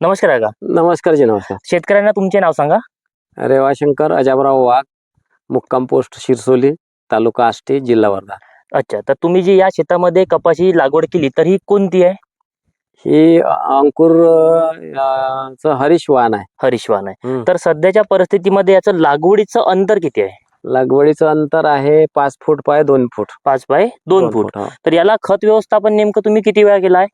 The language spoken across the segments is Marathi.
नमस्कार काका. नमस्कार जी नमस्कार. शेतकऱ्यांना तुमचे नाव सांगा. रेवाशंकर अजाबराव वाघ मुक्काम पोस्ट शिरसोली तालुका आष्टी जिल्हा वर्धा. अच्छा तर तुम्ही जी या शेतामध्ये कपाशी लागवड केली तर ही कोणती आहे? ही अंकुर अं, चं हरीश वाहन आहे. हरिश्वान आहे. हम्म. तर सध्याच्या परिस्थितीमध्ये याचं लागवडीचं अंतर किती आहे? लागवडीचं अंतर आहे पाच फूट पाय दोन फूट. पाच बाय दोन फूट हो. तर याला खत व्यवस्थापन नेमकं तुम्ही किती वेळा केला आहे?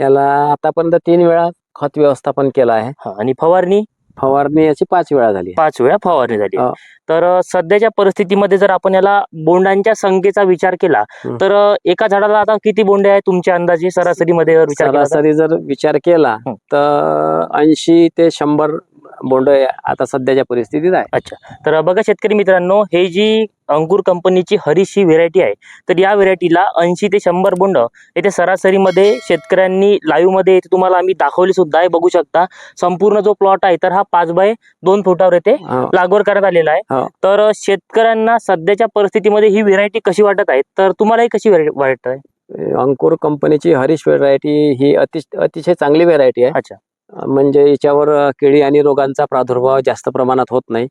याला आतापर्यंत तीन वेळा खत व्यवस्थापन केलं आहे हा, आणि फवारणी फवारणी याची पाच वेळा झाली आहे. पाच वेळा फवारणी झाली हा. तर अ, सध्याच्या परिस्थितीमध्ये जर आपण याला बोंडांच्या संख्येचा विचार केला. तर अ, एका झाडाला आता किती बोंडे आहे तुमच्या अंदाजे सरासरीमध्ये जर विचार केला तर? सरासरी जर विचार केला हं. तर ऐंशी ते शंभर बोंड आता सध्याच्या परिस्थितीत आहे. तर बघा शेतकरी मित्रांनो हे जी अंकुर कंपनीची हरीश ही व्हेरायटी आहे तर या व्हेरायटीला ऐंशी ते शंभर बोंड येथे सरासरीमध्ये शेतकऱ्यांनी लाईव्हमध्ये इथे तुम्हाला आम्ही दाखवली सुद्धा आहे बघू शकता. संपूर्ण जो प्लॉट आहे तर हा पाच बाय दोन फुटावर येथे हो. लागवड करण्यात आलेला आहे. हो. तर शेतकऱ्यांना सध्याच्या परिस्थितीमध्ये ही व्हेरायटी कशी वाटत आहे? तर तुम्हालाही कशी वाटत आहे अंकुर कंपनीची हरीश व्हेरायटी ही अति अतिशय चांगली व्हेरायटी आहे. अच्छा. म्हणजे याच्यावर किडी आणि रोगांचा प्रादुर्भाव जास्त प्रमाणात होत नाही.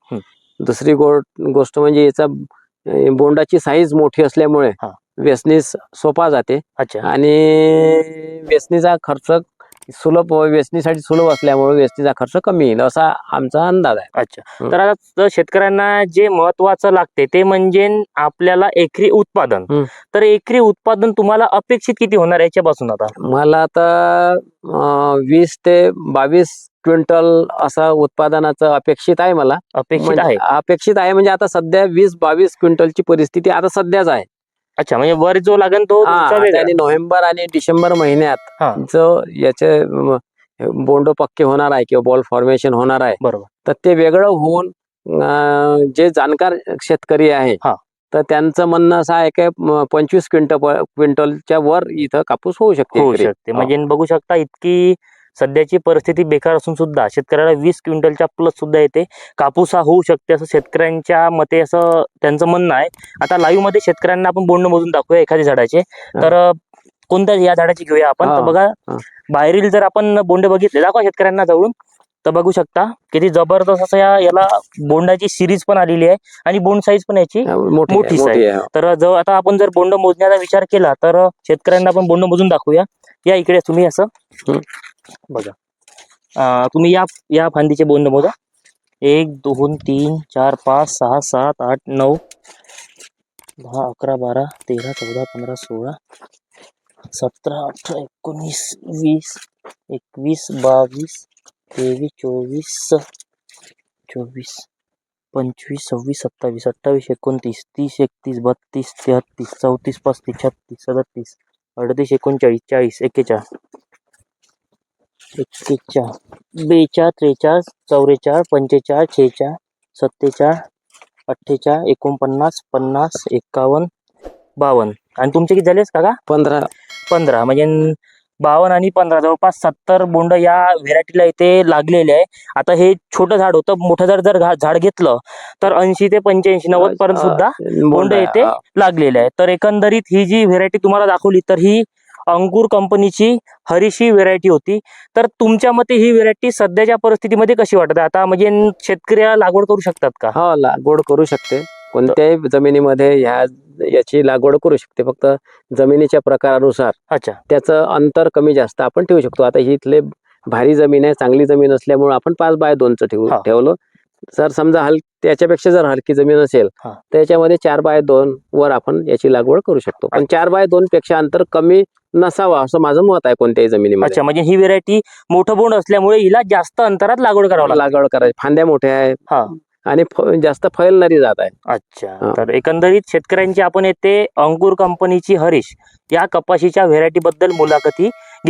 दुसरी गो गोष्ट म्हणजे याचा बोंडाची साईज मोठी असल्यामुळे. वेचणीस सोपा जाते अच्छा आणि वेचणीचा खर्च सुलभ वेचणीसाठी सुलभ असल्यामुळे वेचणीचा खर्च कमी येईल असा आमचा अंदाज आहे. अच्छा. तर आता शेतकऱ्यांना जे महत्वाचं लागते ते म्हणजे आपल्याला एकरी उत्पादन. तर एकरी उत्पादन तुम्हाला अपेक्षित किती होणार याच्यापासून आता? मला आता वीस ते बावीस क्विंटल असं उत्पादनाचं अपेक्षित आहे मला. अपेक्षित म्हणजे आहे. अपेक्षित आहे म्हणजे आता सध्या वीस बावीस क्विंटलची परिस्थिती आता सध्याच आहे. अच्छा म्हणजे वर जो लागेल तो हा, तुमचा वेगळा. आणि नोव्हेंबर आणि डिसेंबर महिन्यात हा. जो याचे म, बोंड पक्के होणार आहे किंवा बॉल फॉर्मेशन होणार आहे बरोबर तर ते वेगळं होऊन अं, जे जाणकार शेतकरी आहे हा. तर त्यांचं म्हणणं असं आहे की म, पंचवीस क्विंटल क्विंटलच्या वर इथं कापूस होऊ शकते होऊ एकरी. शकते. म्हणजे बघू शकता इतकी सध्याची परिस्थिती बेकार असून सुद्धा शेतकऱ्याला वीस क्विंटलच्या प्लस सुद्धा येते. कापूस हा होऊ शकते असं शेतकऱ्यांच्या मते असं त्यांचं म्हणणं आहे. आता लाईव्हमध्ये शेतकऱ्यांना आपण बोंड मोजून दाखवूया एखाद्या झाडाचे. तर कोणत्या या झाडाची घेऊया आपण? तर बघा. बाहेरील जर आपण बोंड बघितले दाखवा शेतकऱ्यांना जवळून. तर बघू शकता किती जबरदस्त असं या याला बोंडाची सिरीज पण आलेली आहे. आणि बोंड साईज पण याची मोठी आहे तर जो आता आपण जर बोंड मोजण्याचा विचार केला तर शेतकऱ्यांना आपण बोंड मोजून दाखवूया. या इकडे तुम्ही असं. बघा. तुम्ही या या फांदीचे बोंड मोजा. एक दोन तीन चार पाच सहा सात आठ नऊ दहा अकरा बारा तेरा चौदा पंधरा सोळा सतरा अठरा एकोणीस वीस एकवीस बावीस तेवीस चोवीस चोवीस पंचवीस सव्वीस सत्तावीस अठ्ठावीस एकोणतीस तीस एकतीस बत्तीस तेहत्तीस चौतीस पस्तीस छत्तीस सदतीस अडतीस एकोणचाळीस चाळीस एक्केचाळ एक्केचाळ बेचाळ त्रेचाळ चौवेचाळ पंचेचाळ छेचाळ सत्तेचाळ अठ्ठेचाळ एकोणपन्नास पन्नास एक्कावन्न बावन्न. आणि तुमचे किती झालेस काका? पंधरा. पंधरा. म्हणजे बावन्न आणि पंधरा जवळपास सत्तर बोंड या व्हेरायटीला इथे लागलेले आहे. आता हे छोटं झाड होतं. मोठं जर जर झाड घेतलं तर ऐंशी ते पंच्याऐंशी नव्वद पर्यंत सुद्धा बोंड हा. लागलेले आहे. तर एकंदरीत ही जी व्हेरायटी तुम्हाला दाखवली तर ही अंकुर कंपनीची हरीशी व्हेरायटी होती. तर तुमच्या मते ही व्हेरायटी सध्याच्या परिस्थितीमध्ये कशी वाटते? आता म्हणजे शेतकऱ्या लागवड करू शकतात का? हो लागवड करू शकते. कोणत्याही जमिनीमध्ये ह्या याची लागवड करू शकते. फक्त जमिनीच्या प्रकारानुसार अच्छा. त्याचं अंतर कमी जास्त आपण ठेवू शकतो. आता ही इथले भारी जमीन आहे चांगली जमीन असल्यामुळे आपण पाच बाय दोनचं ठेवू. ठेवलं. जर समजा हल त्याच्यापेक्षा जर हलकी जमीन असेल. तर याच्यामध्ये चार बाय दोन वर आपण याची लागवड करू शकतो. पण चार बाय दोन पेक्षा अंतर कमी नसावा असं माझं मत आहे कोणत्याही जमिनीमध्ये. अच्छा म्हणजे ही व्हेरायटी मोठं बोंड असल्यामुळे हिला जास्त अंतरात लागवड करावं लागवड करायची फांद्या मोठ्या आहेत. आणि जास्त फैलणारी जात आहे. अच्छा. तर एकंदरीत शेतकऱ्यांची आपण येथे अंकुर कंपनीची हरीश या कपाशीच्या व्हेरायटी बद्दल मुलाखती